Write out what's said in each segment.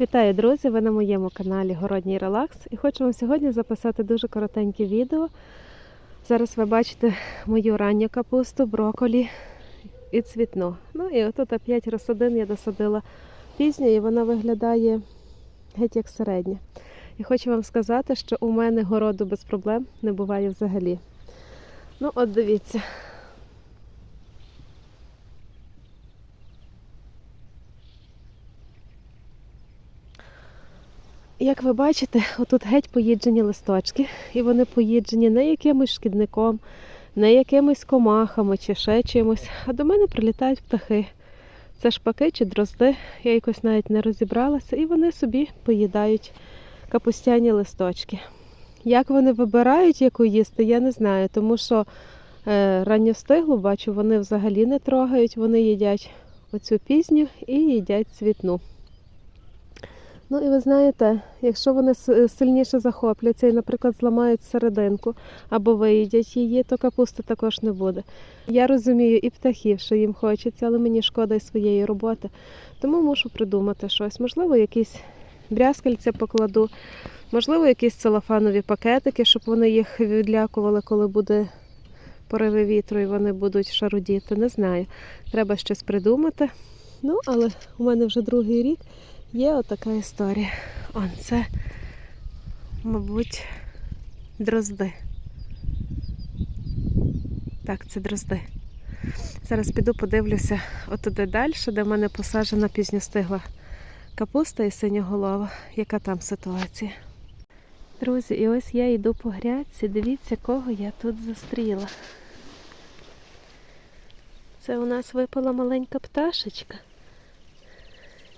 Вітаю, друзі! Ви на моєму каналі Городній Релакс і хочу вам сьогодні записати дуже коротеньке відео. Зараз ви бачите мою ранню капусту, броколі і цвітну. Ну і отут 5 розсадин я досадила пізньо, і вона виглядає геть як середня. І хочу вам сказати, що у мене городу без проблем не буває взагалі. Ну, от дивіться. Як ви бачите, отут геть поїджені листочки, і вони поїджені не якимось шкідником, не якимись комахами чи ще чимось, а до мене прилітають птахи. Це шпаки чи дрозди, я якось навіть не розібралася, і вони собі поїдають капустяні листочки. Як вони вибирають, яку їсти, я не знаю, тому що е, ранньостиглу, бачу, вони взагалі не трогають, вони їдять оцю пізню і їдять цвітну. Ну і ви знаєте, якщо вони сильніше захопляться і, наприклад, зламають серединку або виїдять її, то капусти також не буде. Я розумію і птахів, що їм хочеться, але мені шкода і своєї роботи. Тому мушу придумати щось. Можливо, якісь брязкальця покладу, можливо, якісь целофанові пакетики, щоб вони їх відлякували, коли буде пориви вітру і вони будуть шарудіти. Не знаю. Треба щось придумати. Ну, але у мене вже другий рік. Є отака історія. Он це, мабуть, дрозди. Так, це дрозди. Зараз піду подивлюся отуди далі, де в мене посаджена пізньостигла капуста і синьоголова. Яка там ситуація? Друзі, і ось я йду по грядці. Дивіться, кого я тут зустріла. Це у нас випала маленька пташечка.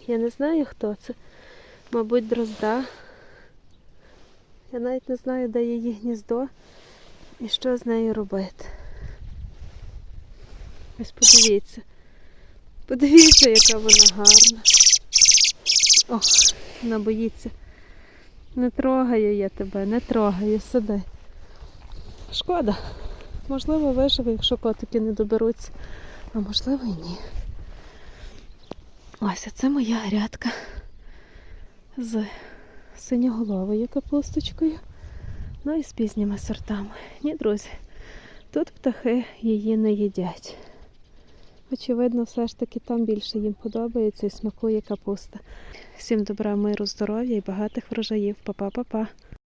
Я не знаю, хто це. Мабуть, дрозда. Я навіть не знаю, де її гніздо і що з нею робити. Ось подивіться. Подивіться, яка вона гарна. Ох, вона боїться. Не трогаю я тебе, не трогаю, сиди. Шкода. Можливо, виживе, якщо котики не доберуться, а можливо і ні. Ось а це моя грядка з синьоголовою капусточкою, ну і з пізніми сортами. Ні, друзі, тут птахи її не їдять. Очевидно, все ж таки там більше їм подобається і смакує капуста. Всім добра, миру, здоров'я і багатих врожаїв. Па-па-па-па.